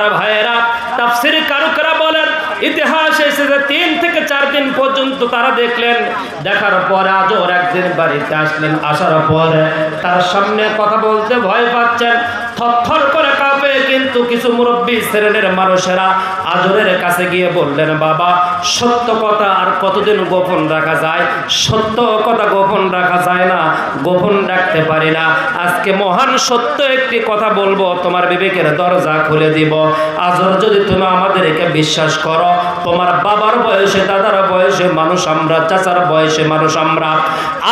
ভাইয়েরা, তাফসির কারুকরা বলেন, ইতিহাস এসেছে তিন থেকে চার দিন পর্যন্ত তারা দেখলেন, দেখার পর আজও একদিন বাড়িতে আসলেন, আসার পরে তার সামনে কথা বলতে ভয় পাচ্ছেন থর করে কিন্তু কিছু মুরব্বী শ্রেণির মানুষেরা আজরের কাছে গিয়ে বললেন, বাবা, সত্য কথা আর কতদিন গোপন রাখা যায়? সত্য কথা গোপন রাখা যায় না, গোপন রাখতে পারি না। আজকে মহান সত্য একটি কথা বলব, তোমার বিবেকের দরজা খুলে দিব। আজর যদি তুমি আমাদেরকে বিশ্বাস করো, তোমার বাবার বয়সে, দাদার বয়সে মানুষ আমরা, চাচার বয়সে মানুষ আমরা।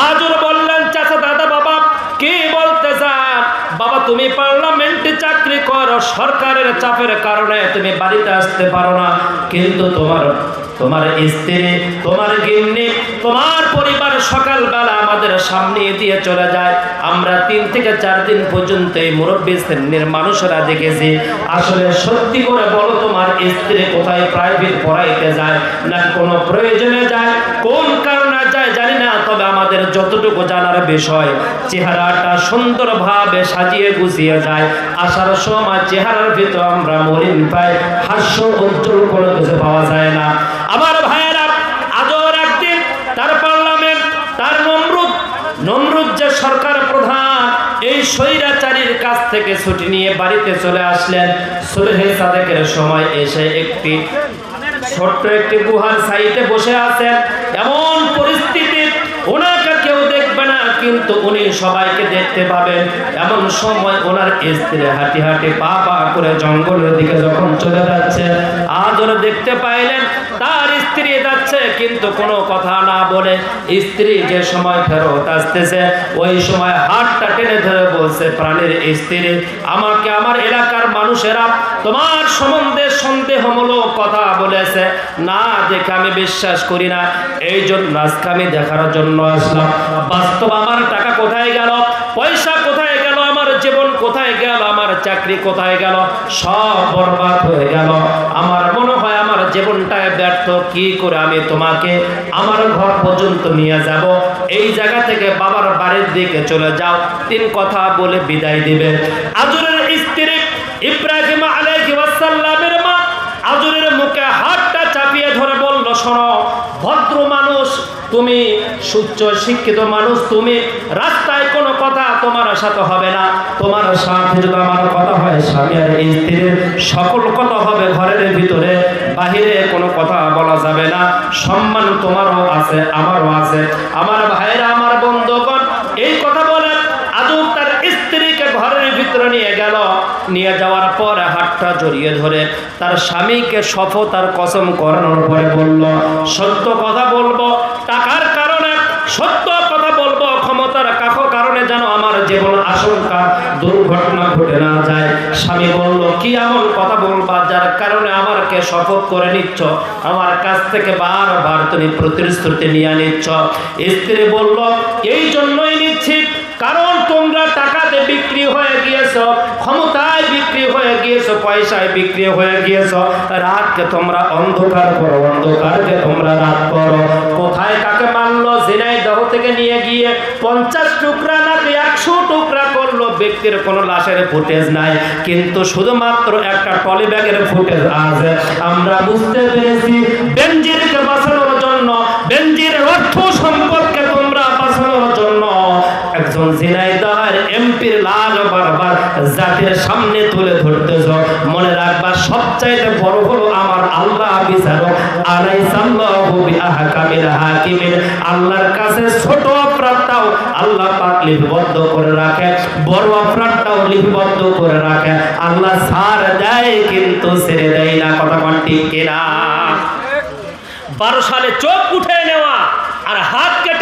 আজর বললেন, চাচা, দাদা, বাবা, কি চান বাবা, তুমি পার্লামেন্টে চাকরি করো, সরকারের চাপের কারণে তুমি বাড়িতে আসতে পারো না। কিন্তু তোমার তোমার স্ত্রী, তোমার গিন্নি, তোমার পরিবার সকালবেলা আমাদের সামনে দিয়ে চলে যায়। আমরা তিন থেকে চার দিন পর্যন্ত এই মুরব্বী শ্রেণির মানুষেরা দেখেছি। আসলে সত্যি করে বলো, তোমার স্ত্রী কোথায় প্রাইভেট পড়াইতে যায়, না কোনো প্রয়োজনে যায়? কোন তবে আমাদের যতটুকু জানার বিষয়, চেহারাটা সুন্দরভাবে সাজিয়ে গুছিয়ে যায়। আসার সময় চেহারার ভিতর আমরা মলিন পাই, হাস্য উজ্জ্বল কোনো কিছু পাওয়া যায় না। আমার ভাইয়েরা আজর একদিন তার পার্লামেন্ট, তার নমরুদ নমরুদ যে সরকার প্রধান, এই স্বৈরাচারীর কাছ থেকে ছুটি নিয়ে বাড়িতে চলে আসলেন। সুলহে সাদেকের সময় এসে একটি ছোট্ট একটি গুহার সাইডে বসে আছেন। এমন পরিস্থিতি কিন্তু উনি সবাইকে দেখতে পাবেন। এমন সময় ওনার স্ত্রী হাঁটি হাঁটি পা পা করে জঙ্গলের দিকে যখন চলে যাচ্ছে, আজ ওরা দেখতে পাইলেন তার স্ত্রী যাচ্ছে, কিন্তু কোনো কথা না বলে স্ত্রী যে সময় ফেরত আসতেছে, ওই সময় হাতটা টেনে ধরে বলছে, প্রাণের স্ত্রী, আমাকে আমার এলাকার মানুষেরা তোমার সম্বন্ধে সন্দেহমূলক কথা বলেছে। না, দেখে আমি বিশ্বাস করি না। এই জন্য আজকে আমি দেখার জন্য আসলাম। বাস্তব আমার টাকা কোথায় গেল? পয়সা কোথায় গেল? আমার জীবন কোথায় গেল? আমার চাকরি কোথায় গেল? সব বরবাদ হয়ে গেল। আমার মনে হয় আমার জীবনটায় ব্যর্থ। কি করে আমি তোমাকে আমার ঘর পর্যন্ত নিয়ে যাব? এই জায়গা থেকে বাবার বাড়ির দিকে চলে যাও। তিন কথা বলে বিদায় দিবে। আজরের স্ত্রী ইব্রাহিম আলাইহি ওয়াসাল্লামের মা আজরের মুখে হাতটা চাপিয়ে ধরে বলল, শোনো ভদ্র মানুষ তুমি সুচ্চ শিক্ষিত মানুষ, তুমি রাস্তায় কোনো কথা তোমার সাথে হবে না। তোমার সাথে যদি আমার কথা হয়, স্বামী আর স্ত্রীর সকল কথা হবে ঘরের ভিতরে, বাহিরে কোনো কথা বলা যাবে না। সম্মান তোমারও আছে, আমারও আছে। আমার ভাইয়েরা, আমার বন্ধুগণ এই কথা বলে আজও তার স্ত্রীকে ঘরের ভিতরে নিয়ে গেল নিয়ে যাওয়ার পর হাতটা জড়িয়ে ধরে তার স্বামীকে শপথ আর কসম করানোর পরে বলল, সত্য কথা বলব, টাকার কারণে সত্য কথা বলব, ক্ষমতার কাকো কারণে যেন আমার জীবন আশঙ্কা দুর্ঘটনা ঘটে না যায়। স্বামী বলল, কি এমন কথা বলবা যার কারণে আমাকে শপথ করে নিচ্ছ? আমার কাছ থেকে বারবার তুমি প্রতিশ্রুতি নিয়ে নিচ্ছ। স্ত্রী বলল, এই জন্যই নিচ্ছি কারণ তোমরা টাকাতে বিক্রি হয়ে গিয়েছো, ক্ষমতায় বিক্রি হয়ে গিয়েছো, পয়সায় বিক্রি হয়ে গিয়েছো, রাতকে তোমরা অন্ধকার করো, অন্ধকারকে তোমরা রাত করো। কোথায় কাকে মারলো জেনাই দেহ থেকে নিয়ে গিয়ে পঞ্চাশ টুকরা নাকি একশো টুকরা করল, ব্যক্তির কোনো লাশের ফুটেজ নাই। কিন্তু শুধুমাত্র একটা টলি ব্যাগের ফুটেজ আছে। আমরা বুঝতে পেরেছি বেঞ্জিরকে বাঁচানোর জন্য বেঞ্জির অর্থ সম্পর্কে তোমরা বাঁচানোর একজন ঝিনাইদহের এমপির লাল বারবার জাতির সামনে তুলে ধরতেছ, মনে রাখবা, সবচাইতে বড় হলো আমার আল্লাহ বিচারক, আলাইসাল্লাহু বিআহকামিল হাকিমিন। আল্লাহর কাছে ছোট অপরাধটাও আল্লাহ পাক লিপিবদ্ধ করে রাখে, বড় অপরাধটাও লিপিবদ্ধ করে রাখে। আল্লাহ সার দেয় কিন্তু ছেড়ে দেয় না, কথা কোন ঠিক কিনা? বারো সালে চোখ উঠে নেওয়া আর হাত দেওয়া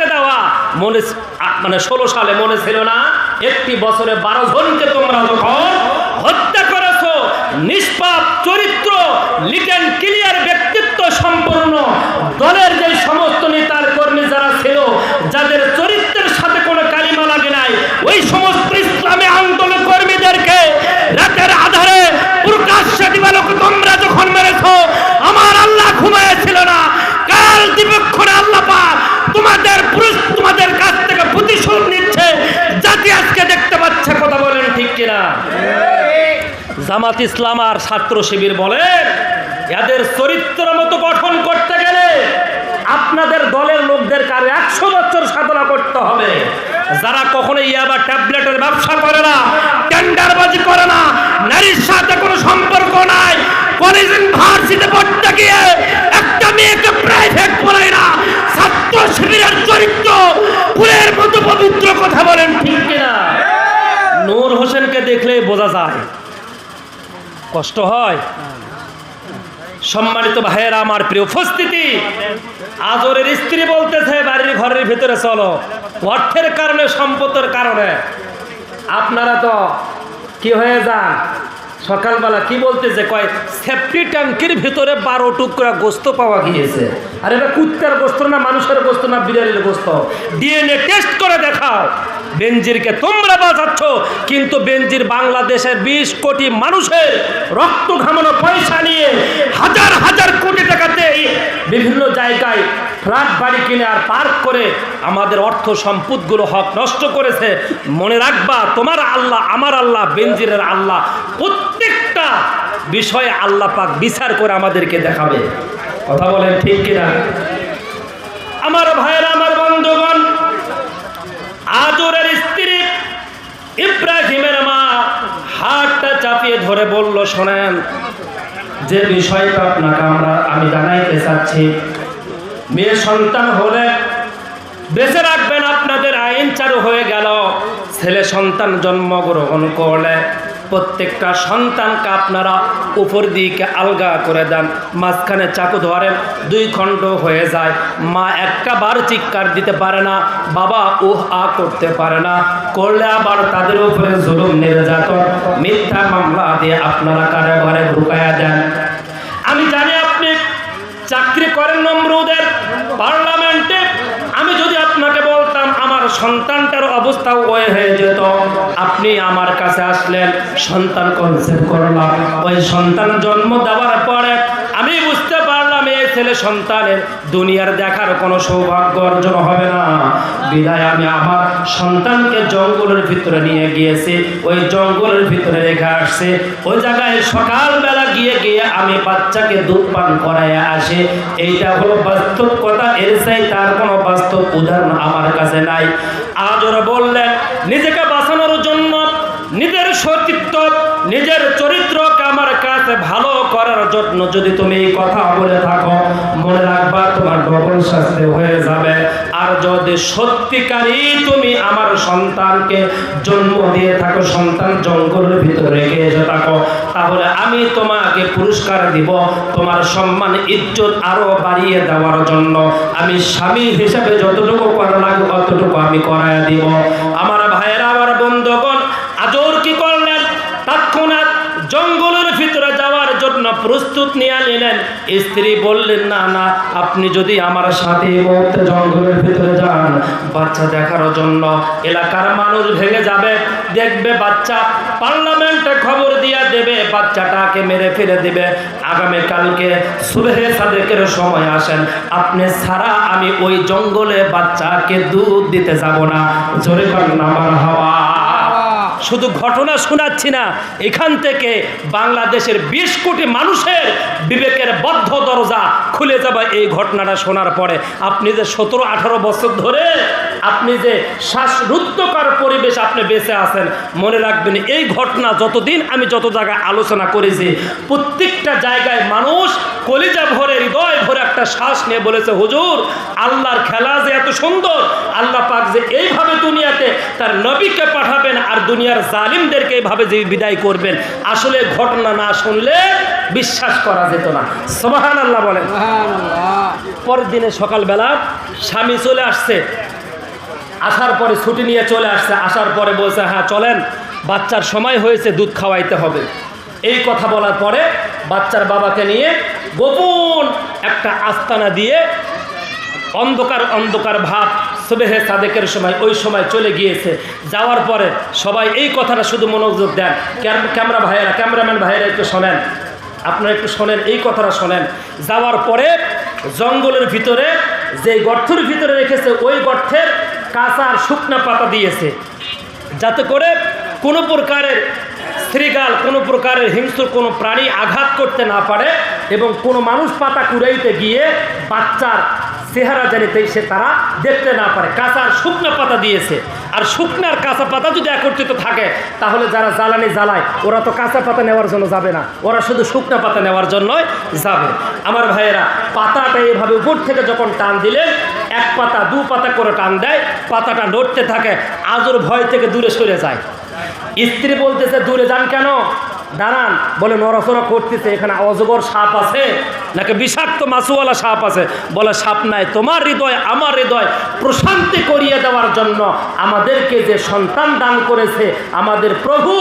মনে মানে ষোলো সালে মনে ছিল না? একটি বছরে বারো জনকে তোমরা যখন হত্যা করেছ, নিষ্পাপ, চরিত্র লিটেন ক্লিয়ার ব্যক্তিত্ব সম্পন্ন দলের যে সমস্ত নেতার কর্মী যারা ছিল, যাদের চরিত্রের সাথে কোনো কালিমা লাগে নাই, ওই সমস্ত কিনা? জামাত ইসলাম আর ছাত্র শিবির বলেন, এদের চরিত্র মতো গঠন করতে গেলে আপনাদের দলের লোকদের কারে একশো বছর সাধনা করতে হবে। যারা কখনো ইয়াবা ট্যাবলেটের ব্যবসা করে না, টেন্ডারবাজি করে না, নারীর সাথে কোনো সম্পর্ক নাই কলেজ ইউনিভার্সিটি পড়তে গিয়ে একটা মেয়েকে প্রাইভেট পড়ায় না, ছাত্র শিবিরের চরিত্র ফুলের মতো পবিত্র কথা বলেন ঠিক কিনা? নূর হোসেনকে দেখলে বোঝা যায়। কষ্ট হয়। সম্মানিত ভাইয়েরা, আমার প্রিয় উপস্থিতি, আজরের স্ত্রী বলতেছে, বাড়ির ঘরের ভিতরে চলো। অর্থের কারণে, সম্পদের কারণে। আপনারা তো কি হয়ে যান? সকালবেলা কি বলতেছে কয়, সেফটি ট্যাঙ্কির ভিতরে বারো টুকরা গোস্ত পাওয়া গিয়েছে। আর এটা কুত্তার গোস্ত না, মানুষের গোস্ত না, বিড়ালের গোস্ত? ডিএনএ টেস্ট করে দেখাও। বেনজিরকে তোমরা বাঁচাচ্ছ, কিন্তু বেনজির বাংলাদেশের বিশ কোটি মানুষের রক্ত ঘামানো পয়সা নিয়ে হাজার হাজার কোটি টাকাতে বিভিন্ন জায়গায় ফ্ল্যাট বাড়ি কিনে আর পার্ক করে আমাদের অর্থ সম্পদগুলো হক নষ্ট করেছে, মনে রাখবা তোমার আল্লাহ, আমার আল্লাহ, বেনজিরের আল্লাহ, প্রত্যেকটা বিষয়ে আল্লাহ পাক বিচার করে আমাদেরকে দেখাবে। কথা বলেন ঠিক কিনা? আমার ভাইয়েরা, আমার বন্ধুগণ, আজরের স্ত্রী ইব্রাহিমের মা হাতটা চাপিয়ে ধরে বলল, শোনেন, যে বিষয়টা আপনাকে আমরা, আমি জানাইতে চাচ্ছি মেয়ে সন্তান হলে বেঁচে রাখবেন, আপনাদের আইন চালু হয়ে গেল। ছেলে সন্তান জন্মগ্রহণ করলে প্রত্যেকটা সন্তানকে আপনারা উপর দিকে আলগা করে দেন, মাঝখানে চাকু ধরেন, দুই খণ্ড হয়ে যায়। মা একটা বার চিৎকার দিতে পারে না, বাবা উহ আ করতে পারে না। করলে আবার তাদের উপরে জুলুম নির্যাতন মিথ্যা মামলা দিয়ে আপনারা কারে ঘরে ঢুকায়া দেন আমি জানি আপনি চাকরি করেন নমরুদের পার্লামেন্টে, আমি যদি আপনাকে বলতাম, আমার সন্তানটার অবস্থা ওই হয়ে যেত, আপনি আমার কাছে আসলেন, সন্তান কনসেপ্ট করলাম। ওই সন্তান জন্ম দেওয়ার পরে আমি বুঝতে ছেলে সন্তানের দুনিয়ার দেখার কোনো সৌভাগ্য অর্জন হবে না। বিদায়, আমি আমার সন্তানকে জঙ্গলের ভিতরে নিয়ে গিয়েছি। ওই জঙ্গলের ভিতরে রেখে আসছে। ওই জায়গায় সকালবেলা গিয়ে গিয়ে আমি বাচ্চাকে দুধ পান করাইয়া আসি। এইটা হলো বাস্তব কথা। এর চাই তার কোনো বাস্তব উদাহরণ আমার কাছে নাই। আজ ওরা বললেন, নিজেকে বাঁচানোর জন্য, নিজের সতীত্ব, নিজের চরিত্রকে আমার কাছে ভালো জন্য যদি তুমি এই কথা বলে থাকো, মনে রাখবা তোমার ডবল শাস্তি হয়ে যাবে। আর যদি সত্যিকারই তুমি আমার সন্তানকে জন্ম দিয়ে থাকো, সন্তান জঙ্গলের ভিতরে রেখে এসে থাকো, তাহলে আমি তোমাকে পুরস্কার দিব তোমার সম্মান, ইজ্জত আরও বাড়িয়ে দেওয়ার জন্য। আমি স্বামী হিসাবে যতটুকু করা লাগবে, অতটুকু আমি করায় দিব। আমার ভাইয়েরা, আমার বন্ধুগণ প্রস্তুত নিয়ে নিলেন। স্ত্রী বললেন, না না, আপনি যদি আমার সাথে জঙ্গলের ভিতরে যান, বাচ্চা দেখার জন্য এলাকার মানুষ ভেঙে যাবে, দেখবে বাচ্চা পার্লামেন্টে খবর দিয়া দেবে, বাচ্চাটাকে মেরে ফেলে দেবে। আগামীকালকে সুবেহে সাদেকের সময় আসেন। আপনি ছাড়া আমি ওই জঙ্গলে বাচ্চাকে দুধ দিতে যাব না। জোরে করেন আমার হাওয়া শুধু ঘটনা শোনাচ্ছি না, এখান থেকে বাংলাদেশের বিশ কোটি মানুষের বিবেকের বদ্ধ দরজা খুলে যাবে এই ঘটনাটা শোনার পরে। আপনি যে সতেরো, আঠারো বছর ধরে আপনি যে শ্বাসরুদ্ধকর পরিবেশ আপনি বেঁচে আছেন, মনে রাখবেন এই ঘটনা যতদিন আমি যত জায়গায় আলোচনা করেছি, প্রত্যেকটা জায়গায় মানুষ কলিজা ভরে, হৃদয় ভরে একটা শ্বাস নিয়ে বলেছে, হুজুর, আল্লাহর খেলা যে এত সুন্দর, আল্লাহ পাক যে এইভাবে দুনিয়াতে তার নবীকে পাঠাবেন আর দুনিয়ার জালিমদেরকে এইভাবে যে বিদায় করবেন আসলে ঘটনা না শুনলে বিশ্বাস করা যেত না। সোমাহান আল্লাহ বলেন পরের দিনে সকালবেলা স্বামী চলে আসছে। আসার পরে ছুটি নিয়ে চলে আসছে। আসার পরে বলছে হ্যাঁ চলেন বাচ্চার সময় হয়েছে দুধ খাওয়াইতে হবে। এই কথা বলার পরে বাচ্চার বাবাকে নিয়ে গোপন একটা আস্তানা দিয়ে অন্ধকার অন্ধকার ভাব সুবেহে সাদেকের সময়, ওই সময় চলে গিয়েছে। যাওয়ার পরে সবাই এই কথাটা শুধু মনোযোগ দেন। ক্যামেরা ভাইয়েরা, ক্যামেরাম্যান ভাইয়েরা একটু শোনেন। আপনারা একটু শোনেন, এই কথাটা শোনেন। যাওয়ার পরে জঙ্গলের ভিতরে, যে গর্তের ভিতরে রেখেছে, ওই গর্তের কাঁচা আর শুকনা পাতা দিয়েছে। যাতে করে কোনো প্রকারের শ্রীগাল কোনো প্রকারের হিংস্র, কোনো প্রাণী আঘাত করতে না পারে এবং কোনো মানুষ পাতা কুড়াইতে গিয়ে বাচ্চার চেহারা জানিতে সে তারা দেখতে না পারে। কাঁচার শুকনো পাতা দিয়েছে। আর শুকনার কাঁচা পাতা যদি একত্রিত থাকে, তাহলে যারা জ্বালানি জ্বালায়, ওরা তো কাঁচা পাতা নেওয়ার জন্য যাবে না। ওরা শুধু শুকনো পাতা নেওয়ার জন্যই যাবে। আমার ভাইয়েরা, পাতাটা এভাবে উপর থেকে যখন টান দিলেন এক পাতা, দু পাতা করে টান দেয়, পাতাটা নড়তে থাকে আজর ভয় থেকে দূরে সরে যায়। স্ত্রী বলতেছে, দূরে যান কেন? দাঁড়ান বলে নড়াচড়া করতেছে, এখানে অজগর সাপ আছে? নাকি বিষাক্ত মাছুওয়ালা সাপ আছে? বলে, সাপ নাই, তোমার হৃদয়, আমার হৃদয় প্রশান্তি করিয়ে দেওয়ার জন্য আমাদেরকে যে সন্তান দান করেছে, আমাদের প্রভু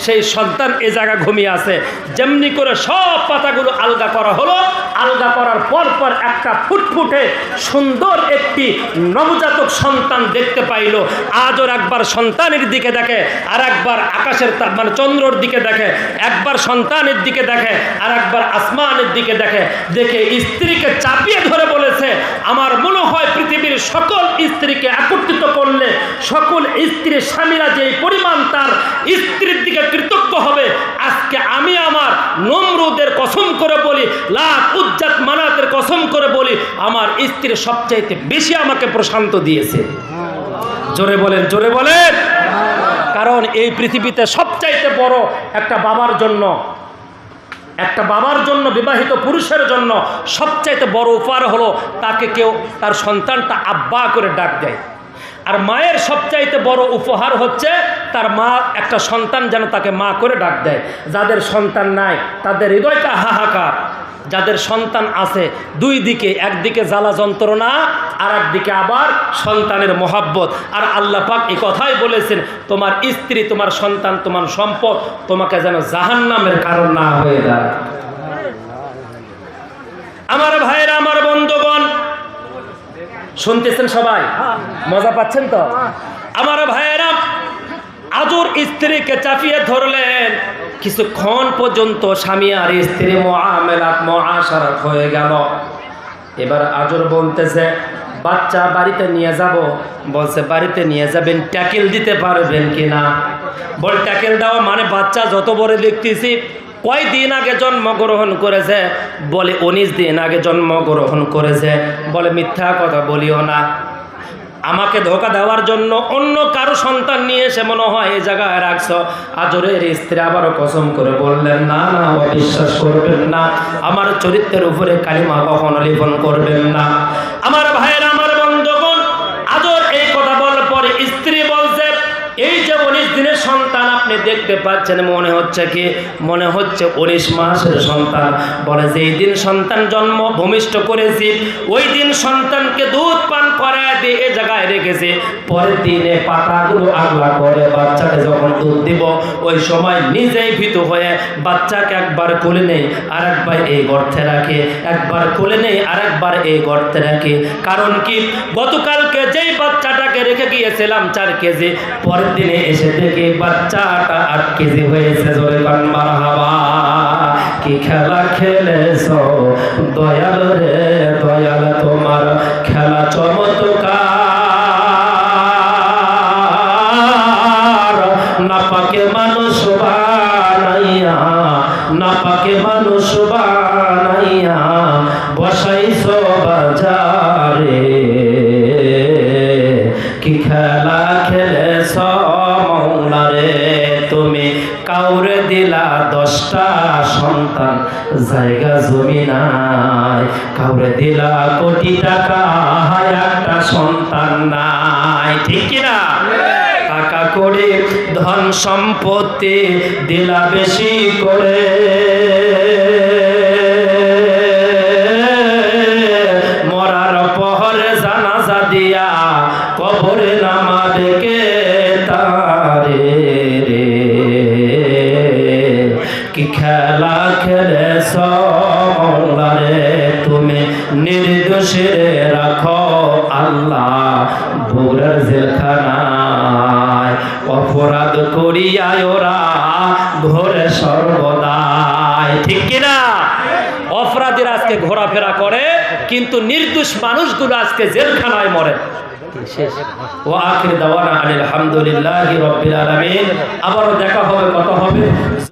সেই সন্তান এ জায়গা ঘুমিয়ে আছে। যেমনি করে সব পাতাগুলো আলগা করা হলো, আলগা করার পর পর একটা ফুটফুটে সুন্দর একটি নবজাতক সন্তান দেখতে পাইল। আজও একবার সন্তানের দিকে দেখে, আর একবার আকাশের তা- মানে চন্দ্রর দিকে দেখে, একবার সন্তানের দিকে দেখে, আর একবার আসমানের দিকে দেখে। দেখে স্ত্রীকে চাপিয়ে ধরে বলেছে, আমার মনে হয় পৃথিবীর সকল স্ত্রীকে একত্রিত করলে, সকল স্ত্রীর স্বামীরা যে পরিমাণ তার স্ত্রীর দিকে কৃতজ্ঞ হবে। আজকে আমি আমার নমরুদের কসম করে বলি, লাখ উজ্জাত মানাতের কসম করে বলি, আমার স্ত্রী সবচাইতে বেশি আমাকে প্রশান্ত দিয়েছে। জোরে বলেন জোরে বলেন। কারণ এই পৃথিবীতে সবচাইতে বড় একটা বাবার জন্য, একটা বাবার জন্য বিবাহিত পুরুষের জন্য সবচাইতে বড় উপহার হলো তাকে কেউ তার সন্তানটা আব্বা করে ডাক দেয়। আর মায়ের সবচাইতে বড় উপহার হচ্ছে তার মা একটা সন্তান যেন তাকে মা করে ডাক দেয়। যাদের সন্তান নাই, তাদের হৃদয়টা হাহাকার। যাদের সন্তান আছে, দুই দিকে, একদিকে জ্বালা যন্ত্রণা আর একদিকে আবার সন্তানের মহাব্বত। আর আল্লাহ পাক এই কথাই বলেছেন, তোমার স্ত্রী, তোমার সন্তান, তোমার সম্পদ তোমাকে যেন জাহান্নামের কারণ না হয়ে দাঁড়ায়। আমার ভাইয়েরা শুনতেছেন সবাই? মজা পাচ্ছেন তো? আমার ভাইয়েরা, আজর স্ত্রীকে চাপিয়ে ধরলেন। কিছুক্ষণ পর্যন্ত স্বামী আর স্ত্রী মহামেলাত মহাসারাত হয়ে গেল। এবার আজর বলতেছে, বাচ্চা বাড়িতে নিয়ে যাব। বলছে, বাড়িতে নিয়ে যাবেন, ট্যাকেল দিতে পারবেন কিনা? বল, ট্যাকেল দেওয়া মানে বাচ্চা যত বড় দেখতেছি কয় দিন আগে জন্মগ্রহণ করেছে? বলে, উনিশ দিন আগে জন্মগ্রহণ করেছে। বলে, মিথ্যা কথা বলিও না। আমাকে ধোকা দেওয়ার জন্য অন্য কারও সন্তান নিয়ে এসে মনে হয় এই জায়গায় রাখছো। আজরের স্ত্রী আবারও কসম করে বললেন, না না, অবিশ্বাস করবেন না। আমার চরিত্রের উপরে কালিমা কখনো লিখন করবেন না। আমার ভাইয়ের, আমার বন্ধুগণ, আজর এই কথা বলার পরে স্ত্রী বলছে, এই যে উনিশ দিনের সন্তান আপনি দেখতে পাচ্ছেন, মনে হচ্ছে কি? মনে হচ্ছে উনিশ মাসের সন্তান। বলে যে এই দিন সন্তান জন্ম, ভূমিষ্ঠ করেছি, ওই দিন সন্তানকে দুধ পান করায় দিয়ে এ জায়গায় রেখেছে। পরের দিনে পাতাগুলো আগলা করে বাচ্চাকে যখন দুধ দিব, ওই সময় নিজেই ভীত হয়ে বাচ্চাকে একবার কোলে নেই আর একবার এই গর্তে রাখে। একবার কোলে নেই আর একবার এই গর্তে রাখে। কারণ কি? গতকালকে যেই বাচ্চাটাকে রেখে গিয়েছিলাম চার কেজি, পরের দিনে এসে দেখি বাচ্চাটা আট কেজি হয়েছে, জোরে মারহাবা। কি খেলা খেলেছ? দয়াল রে, দয়াল তোমার খেলা চমৎকার জায়গা জমি নাই কাউরে দিলা কোটি টাকা একটা সন্তান নাই। ঠিক কিনা? টাকা করে ধন সম্পত্তি দিলা বেশি করে। সৌলারে তুমি নির্দোষে রাখো আল্লাহ বুড়ার জেলখানায়। অপরাধ করিয়ায় ওরা ঘরে সর্বদাই। ঠিক কিনা? অপরাধীরা আজকে ঘোরাফেরা করে, কিন্তু নির্দোষ মানুষগুলো আজকে জেলখানায় মরে। ও আখির দাওয়ানা আলহামদুলিল্লাহি রাব্বিল আলামিন। আবারও দেখা হবে কত হবে।